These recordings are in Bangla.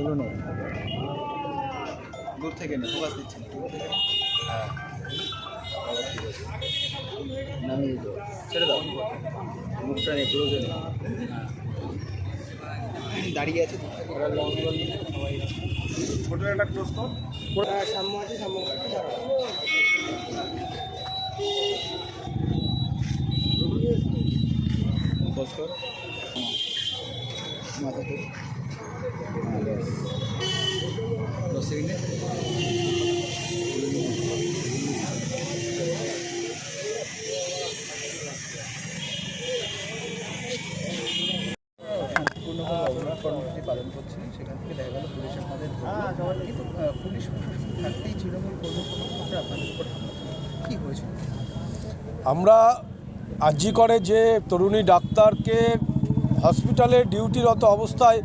এগুলো নেই। দূর থেকে নেই ফোকাস দিচ্ছি। হ্যাঁ। নামিয়ে দিও। ছেড়ে দাও। মুখটা নেই ক্লোজে নেই হ্যাঁ। দাঁড়িয়ে আছে। ফটো একটা ক্লোজ কর। সাম্য আছে সাম্য ক্লোজ কর কর্মসূচি পালন করছিলেন, সেখান থেকে দেখা গেল পুলিশের মধ্যে কিন্তু পুলিশ প্রশাসন থাকতেই তৃণমূল কর্মকর্তা আপনাদের উপর হামলা। কি হয়েছিল আমরা আর্জি করে যে তরুণী ডাক্তারকে হসপিটালে ডিউটিরত অবস্থায়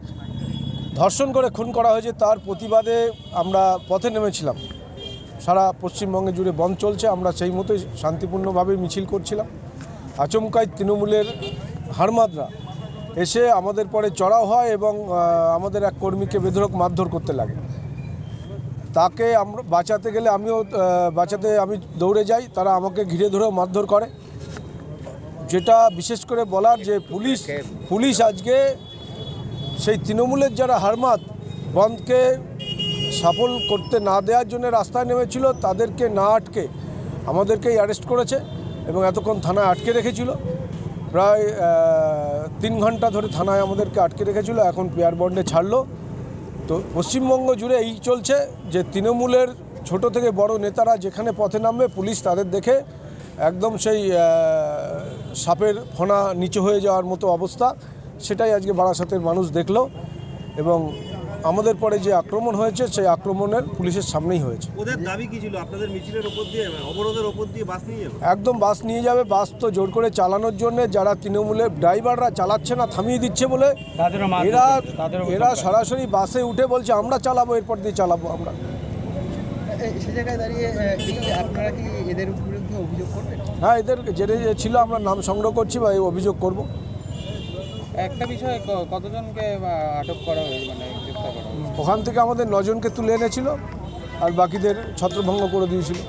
ধর্ষণ করে খুন করা হয়েছে, তার প্রতিবাদে আমরা পথে নেমেছিলাম। সারা পশ্চিমবঙ্গে জুড়ে বন্ধ চলছে, আমরা সেই মতোই শান্তিপূর্ণভাবে মিছিল করছিলাম। আচমকায় তৃণমূলের হারমাদরা এসে আমাদের পরে চড়াও হয় এবং আমাদের এক কর্মীকে বেধরক মারধর করতে লাগে। তাকে আমরা বাঁচাতে গেলে আমিও বাঁচাতে আমি দৌড়ে যাই, তারা আমাকে ঘিরে ধরেও মারধর করে। যেটা বিশেষ করে বলার যে পুলিশ পুলিশ আজকে সেই তৃণমূলের যারা হারমাত, বন্ধকে সফল করতে না দেওয়ার জন্য রাস্তায় নেমেছিল, তাদেরকে না আটকে আমাদেরকেই অ্যারেস্ট করেছে এবং এতক্ষণ থানায় আটকে রেখেছিল। প্রায় তিন ঘণ্টা ধরে থানায় আমাদেরকে আটকে রেখেছিল, এখন পেয়ার বন্ডে ছাড়লো। তো পশ্চিমবঙ্গ জুড়ে এই চলছে যে তৃণমূলের ছোট থেকে বড় নেতারা যেখানে পথে নামবে, পুলিশ তাদের দেখে একদম সেই সাপের ফোনা নিচু হয়ে যাওয়ার মতো অবস্থা, সেটাই আজকে বারাসাতের মানুষ দেখল। এবং আমাদের পরে যে আক্রমণ হয়েছে সেই আক্রমণের পুলিশের সামনেই হয়েছে। ওদের দাবি কি ছিল? আপনাদের মিছিলের ওপর দিয়ে অবরোধের ওপর দিয়ে বাস নিয়ে যাবে? একদম বাস নিয়ে যাবে বাস তো জোর করে চালানোর জন্য যারা তৃণমূলের ড্রাইভাররা চালাচ্ছে না থামিয়ে দিচ্ছে বলে এরা এরা সরাসরি বাসে উঠে বলছে আমরা চালাবো এরপর দিয়ে চালাবো আমরা। সে জায়গায় দাঁড়িয়ে আপনারা কি এদের বিরুদ্ধে অভিযোগ করবেন? হ্যাঁ এদের জেরে যে ছিল আমরা নাম সংগ্রহ করছি বা এই অভিযোগ করব। একটা বিষয়ে কতজনকে আটক করা হয়েছে মানে করা ওখান থেকে আমাদের নজনকে তুলে এনেছিল আর বাকিদের ছত্রভঙ্গ করে দিয়েছিল।